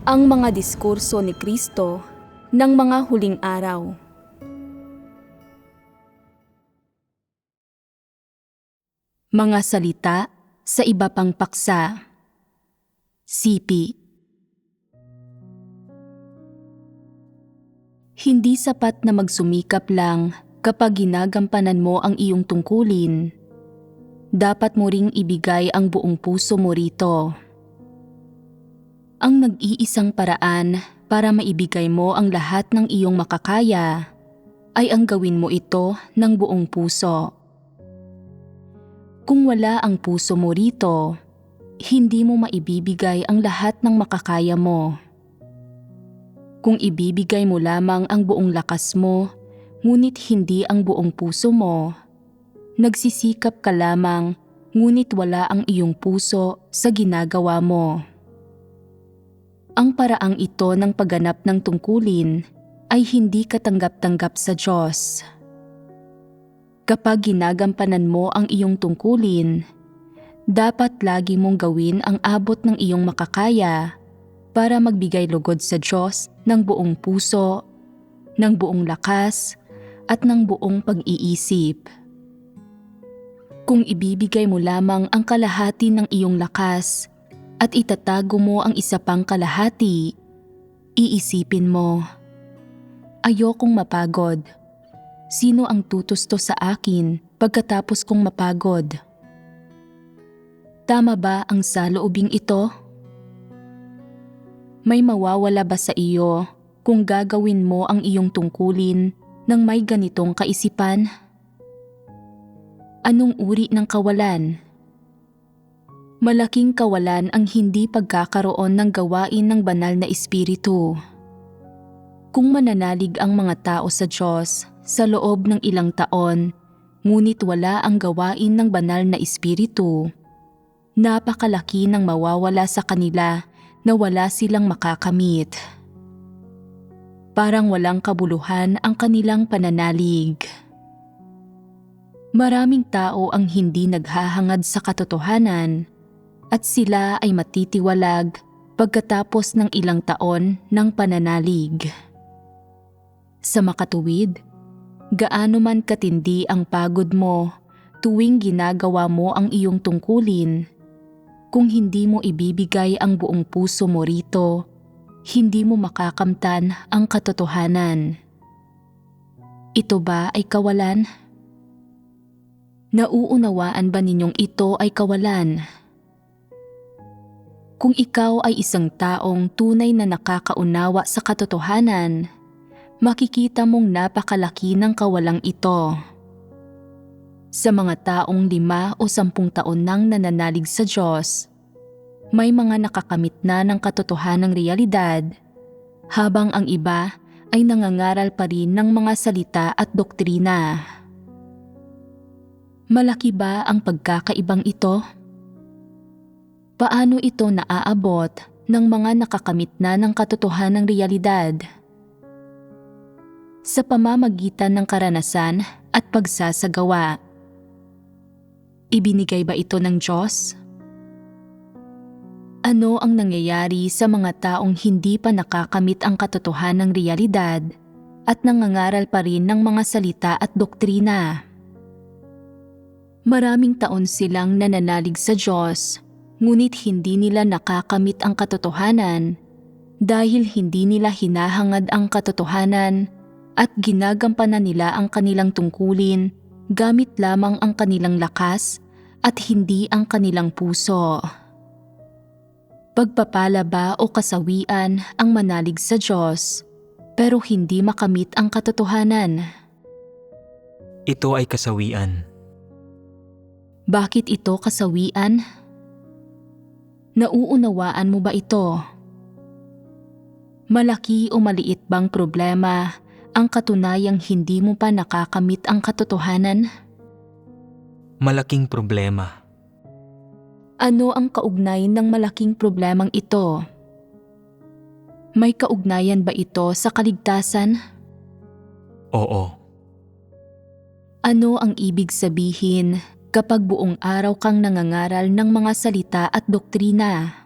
ang mga diskurso ni Kristo ng mga huling araw. Mga salita sa iba pang paksa. Sipi. Hindi sapat na magsumikap lang kapag ginagampanan mo ang iyong tungkulin. Dapat mo ring ibigay ang buong puso mo rito. Ang nag-iisang paraan para maibigay mo ang lahat ng iyong makakaya ay ang gawin mo ito ng buong puso. Kung wala ang puso mo rito, hindi mo maibibigay ang lahat ng makakaya mo. Kung ibibigay mo lamang ang buong lakas mo, ngunit hindi ang buong puso mo, nagsisikap ka lamang ngunit wala ang iyong puso sa ginagawa mo. Ang paraang ito ng pagganap ng tungkulin ay hindi katanggap-tanggap sa Diyos. Kapag ginagampanan mo ang iyong tungkulin, dapat lagi mong gawin ang abot ng iyong makakaya para magbigay lugod sa Diyos ng buong puso, ng buong lakas, at ng buong pag-iisip. Kung ibibigay mo lamang ang kalahati ng iyong lakas at itatago mo ang isa pang kalahati, iisipin mo, Ayokong mapagod. Sino ang tutusto sa akin pagkatapos kong mapagod? Tama ba ang saloobing ito? May mawawala ba sa iyo kung gagawin mo ang iyong tungkulin ng may ganitong kaisipan? Anong uri ng kawalan? Malaking kawalan ang hindi pagkakaroon ng gawain ng banal na espiritu. Kung mananalig ang mga tao sa Diyos sa loob ng ilang taon, ngunit wala ang gawain ng banal na espiritu, napakalaki ng mawawala sa kanila na wala silang makakamit. Parang walang kabuluhan ang kanilang pananalig. Maraming tao ang hindi naghahangad sa katotohanan at sila ay matitiwalag pagkatapos ng ilang taon ng pananalig. Sa makatuwid, gaano man katindi ang pagod mo tuwing ginagawa mo ang iyong tungkulin, kung hindi mo ibibigay ang buong puso mo rito, hindi mo makakamtan ang katotohanan. Ito ba ay kawalan? Nauunawaan ba ninyong ito ay kawalan? Kung ikaw ay isang taong tunay na nakakaunawa sa katotohanan, makikita mong napakalaki ng kawalang ito. Sa mga taong lima o sampung taon nang nananalig sa Diyos, may mga nakakamit na ng katotohanang realidad, habang ang iba ay nangangaral pa rin ng mga salita at doktrina. Malaki ba ang pagkakaibang ito? Paano ito naaabot ng mga nakakamit na ng katotohanang realidad? Sa pamamagitan ng karanasan at pagsasagawa. Ibinigay ba ito ng Diyos? Ano ang nangyayari sa mga taong hindi pa nakakamit ang katotohanang realidad at nangangaral pa rin ng mga salita at doktrina? Maraming taon silang nananalig sa Diyos, ngunit hindi nila nakakamit ang katotohanan dahil hindi nila hinahangad ang katotohanan at ginagampanan nila ang kanilang tungkulin gamit lamang ang kanilang lakas at hindi ang kanilang puso. Pagpapala ba o kasawian ang manalig sa Diyos pero hindi makamit ang katotohanan? Ito ay kasawian. Bakit ito kasawian? Nauunawaan mo ba ito? Malaki o maliit bang problema ang katunayang hindi mo pa nakakamit ang katotohanan? Malaking problema. Ano ang kaugnayan ng malaking problemang ito? May kaugnayan ba ito sa kaligtasan? Oo. Ano ang ibig sabihin kapag buong araw kang nangangaral ng mga salita at doktrina?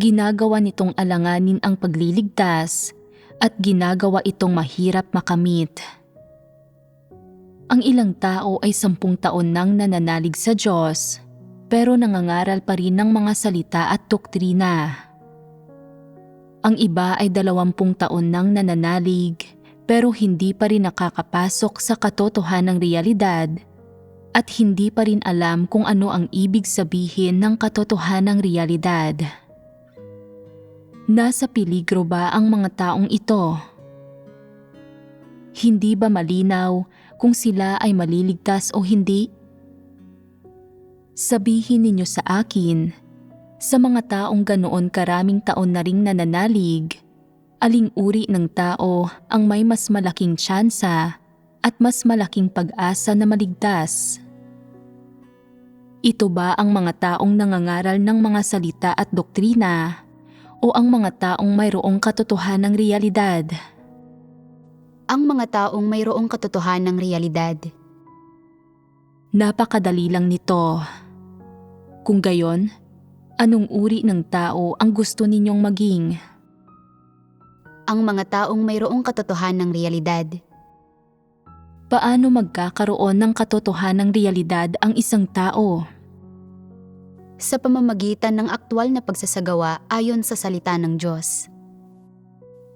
ginagawa nitong alanganin ang pagliligtas at ginagawa itong mahirap makamit. Ang ilang tao ay sampung taon nang nananalig sa Diyos pero nangangaral pa rin ng mga salita at doktrina. Ang iba ay dalawampung taon nang nananalig pero hindi pa rin nakakapasok sa katotohanang realidad at hindi pa rin alam kung ano ang ibig sabihin ng katotohanang realidad. Nasa peligro ba ang mga taong ito? Hindi ba malinaw kung sila ay maliligtas o hindi? Sabihin ninyo sa akin, sa mga taong ganoon karaming taon na ring nananalig, aling uri ng tao ang may mas malaking tsansa at mas malaking pag-asa na maligtas? Ito ba ang mga taong nangangaral ng mga salita at doktrina o ang mga taong mayroong katotohanang realidad? Ang mga taong mayroong katotohanang realidad. Napakadali lang nito. Kung gayon, anong uri ng tao ang gusto ninyong maging? Ang mga taong mayroong katotohanang realidad. Paano magkakaroon ng katotohanang realidad ang isang tao? Sa pamamagitan ng aktwal na pagsasagawa ayon sa salita ng Diyos.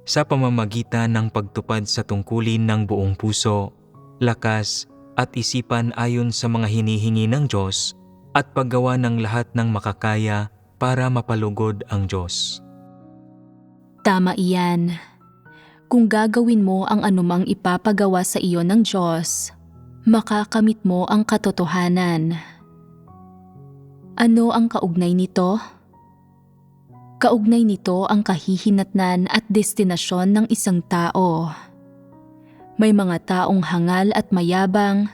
Sa pamamagitan ng pagtupad sa tungkulin ng buong puso, lakas at isipan ayon sa mga hinihingi ng Diyos at paggawa ng lahat ng makakaya para mapalugod ang Diyos. Tama iyan. Kung gagawin mo ang anumang ipapagawa sa iyo ng Diyos, makakamit mo ang katotohanan. Ano ang kaugnay nito? Kaugnay nito ang kahihinatnan at destinasyon ng isang tao. May mga taong hangal at mayabang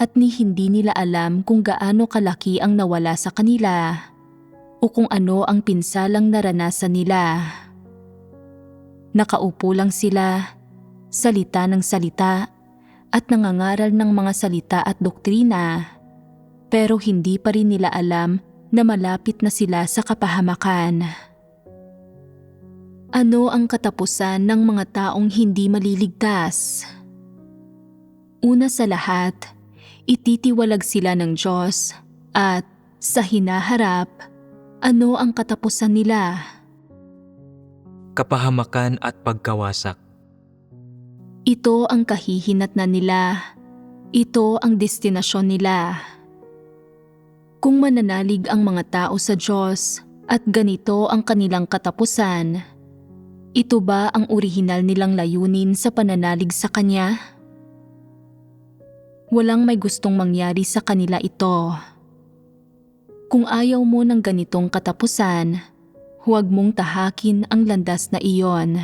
at ni hindi nila alam kung gaano kalaki ang nawala sa kanila o kung ano ang pinsalang naranasan nila. Nakaupo lang sila, salita ng salita at nangangaral ng mga salita at doktrina pero hindi pa rin nila alam na malapit na sila sa kapahamakan. Ano ang katapusan ng mga taong hindi maliligtas? Una sa lahat, ititiwalag sila ng Diyos at sa hinaharap, ano ang katapusan nila? Kapahamakan at pagkawasak. Ito ang kahihinatnan nila. Ito ang destinasyon nila. Kung mananalig ang mga tao sa Diyos at ganito ang kanilang katapusan, ito ba ang orihinal nilang layunin sa pananalig sa Kanya? Walang may gustong mangyari sa kanila ito. Kung ayaw mo ng ganitong katapusan, huwag mong tahakin ang landas na iyon.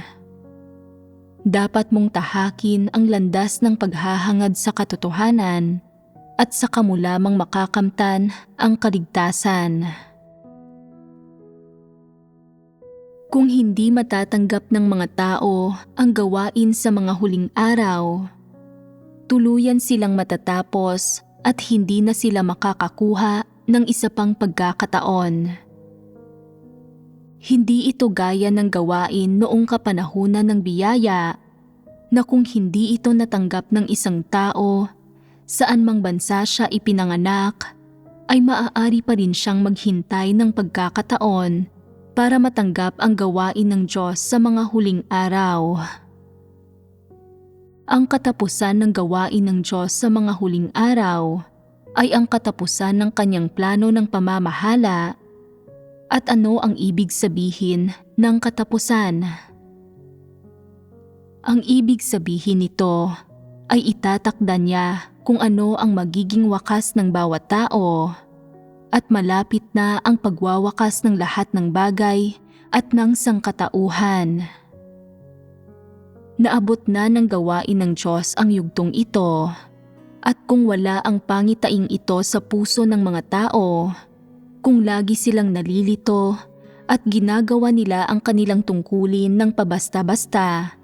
Dapat mong tahakin ang landas ng paghahangad sa katotohanan at saka mo lamang makakamtan ang kaligtasan. Kung hindi matatanggap ng mga tao ang gawain sa mga huling araw, tuluyan silang matatapos at hindi na sila makakakuha ng isa pang pagkakataon. Hindi ito gaya ng gawain noong kapanahunan ng biyaya na kung hindi ito natanggap ng isang tao, saan mang bansa siya ipinanganak, ay maaari pa rin siyang maghintay ng pagkakataon para matanggap ang gawain ng Diyos sa mga huling araw. Ang katapusan ng gawain ng Diyos sa mga huling araw ay ang katapusan ng kanyang plano ng pamamahala at ano ang ibig sabihin ng katapusan. Ang ibig sabihin nito ay itatakda niya kung ano ang magiging wakas ng bawat tao at malapit na ang pagwawakas ng lahat ng bagay at ng sangkatauhan. Naabot na ng gawain ng Diyos ang yugtong ito at kung wala ang pangitaing ito sa puso ng mga tao, kung lagi silang nalilito at ginagawa nila ang kanilang tungkulin ng pabasta-basta,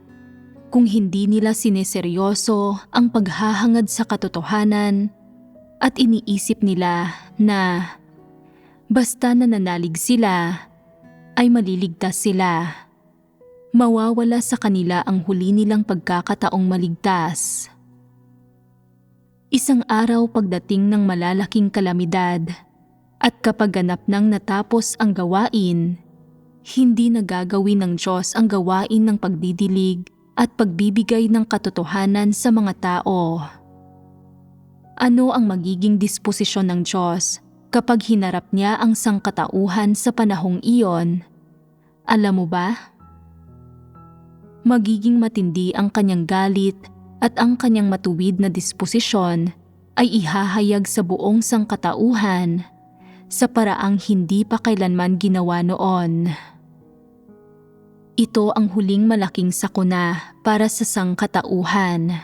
kung hindi nila sineseryoso ang paghahangad sa katotohanan at iniisip nila na basta nananalig sila, ay maliligtas sila. Mawawala sa kanila ang huli nilang pagkakataong maligtas. Isang araw pagdating ng malalaking kalamidad at kapag ganap nang natapos ang gawain, hindi nagagawin ng Diyos ang gawain ng pagdidilig at pagbibigay ng katotohanan sa mga tao. Ano ang magiging disposisyon ng Diyos kapag hinarap niya ang sangkatauhan sa panahong iyon? Alam mo ba? Magiging matindi ang kanyang galit at ang kanyang matuwid na disposisyon ay ihahayag sa buong sangkatauhan sa paraang hindi pa kailanman ginawa noon. Ito ang huling malaking sakuna para sa sangkatauhan.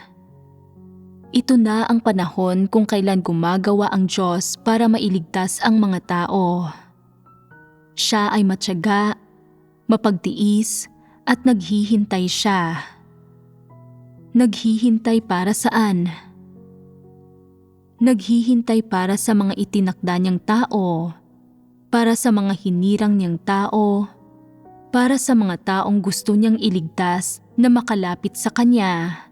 Ito na ang panahon kung kailan gumagawa ang Diyos para mailigtas ang mga tao. Siya ay matyaga, mapagtiis, at naghihintay siya. Naghihintay para saan? Naghihintay para sa mga itinakda niyang tao, para sa mga hinirang niyang tao, para sa mga taong gusto niyang iligtas na makalapit sa Kanya.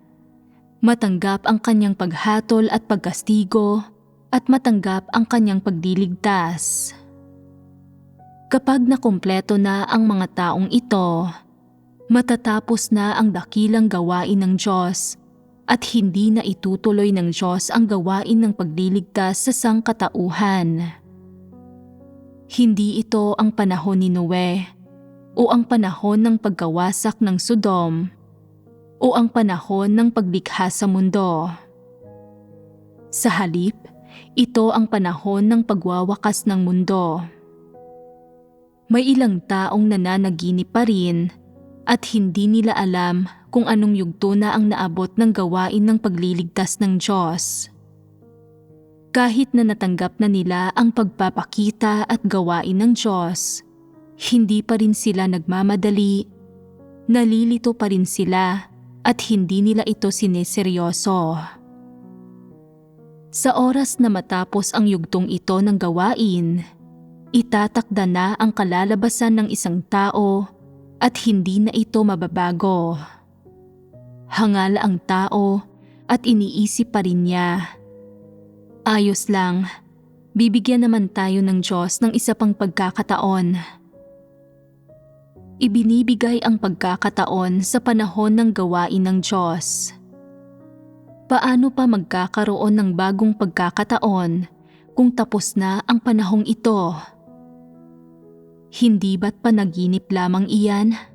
Matanggap ang Kanyang paghatol at pagkastigo at matanggap ang Kanyang pagliligtas. Kapag nakumpleto na ang mga taong ito, matatapos na ang dakilang gawain ng Diyos at hindi na itutuloy ng Diyos ang gawain ng pagliligtas sa sangkatauhan. Hindi ito ang panahon ni Noe o ang panahon ng pagkawasak ng Sodom o ang panahon ng paglikha sa mundo. Sa halip, ito ang panahon ng pagwawakas ng mundo. May ilang taong nananaginip pa rin at hindi nila alam kung anong yugto na ang naabot ng gawain ng pagliligtas ng Diyos. Kahit na natanggap na nila ang pagpapakita at gawain ng Diyos, hindi pa rin sila nagmamadali, nalilito pa rin sila at hindi nila ito sineseryoso. Sa oras na matapos ang yugtong ito ng gawain, itatakda na ang kalalabasan ng isang tao at hindi na ito mababago. Hangal ang tao at iniisip pa rin niya. Ayos lang, bibigyan naman tayo ng Diyos ng isa pang pagkakataon. Ibinibigay ang pagkakataon sa panahon ng gawain ng Diyos. Paano pa magkakaroon ng bagong pagkakataon kung tapos na ang panahong ito? Hindi ba't panaginip lamang iyan?